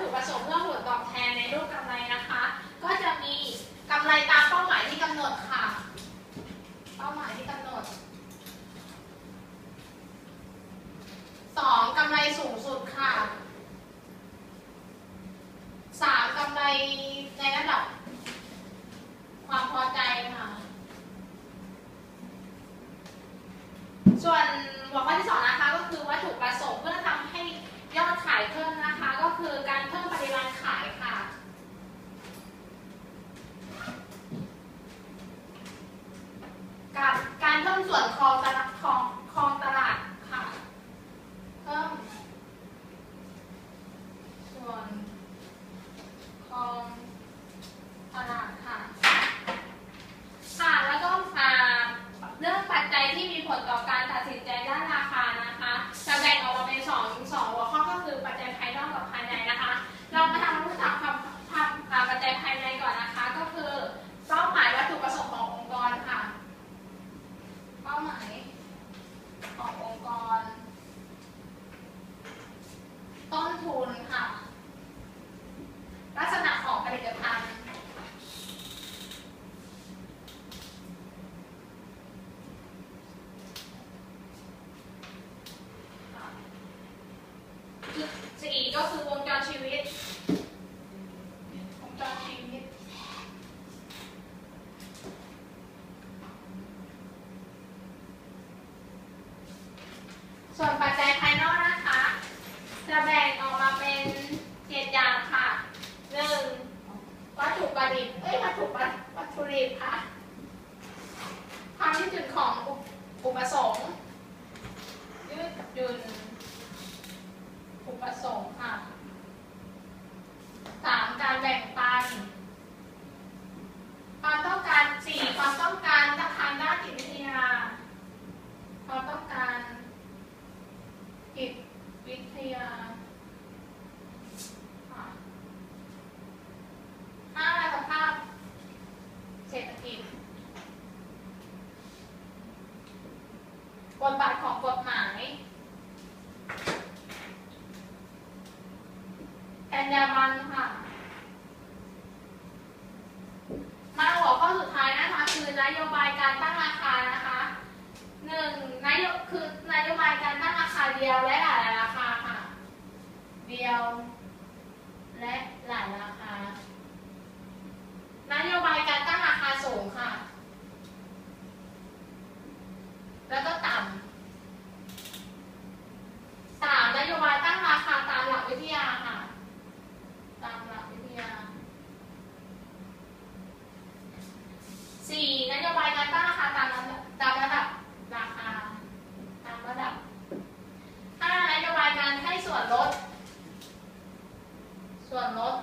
ถุประสงค์เพื่อผลตอบแทนในรูปกำไรนะคะ ก็จะมีกำไรตามเป้าหมายที่กำหนดค่ะ เป้าหมายที่กำหนด 2. กำไรสูงสุดค่ะ 3. กำไรในระดับ ความพอใจค่ะ ส่วนหัวข้อที่ 2 นะคะ ส่วนครองตลาดครองครองตลาดค่ะ เพิ่ม ส่วนครองตลาดค่ะ ค่ะ แล้วก็อ่าเรื่องปัจจัยที่มีผลต่อการตัดสินใจด้านราคานะคะ จะแบ่งออกมาเป็นสองสองหัวข้อก็คือปัจจัยภายนอกกับภายในนะคะ เรามาทำความรู้จักคำคำอ่าปัจจัยภายในก่อนนะคะ ก็คือเป้าหมายวัตถุประสงค์ขององค์กรค่ะ เป้าหมายขององค์กร ต้ นทุนค่ะ ลักษณะของผลิตภัณฑ์สี่ก็คือวงจรชีวิต วงจรชีวิต ส่วนปัจจัยภายนอกนะคะ จะแบ่งออกมา เป็นเจ็ดอย่างค่ะหนึ่งวัตถุประดิษฐ์เอ้ยวัตถุประวัตถุดิบค่ะความยืดหยุ่นของอุปอุปสงค์ยืดหยุ่นอุปสงค์ิดบทบาทของกฎหมายแอนยาบันค่ะ มาหัวข้อสุดท้ายนะคะ คือนโยบายการตั้งราคานะคะหนึ่งนโยคือนโยบายการตั้งราคาเดียวและ ส่วนลด ส่วนลด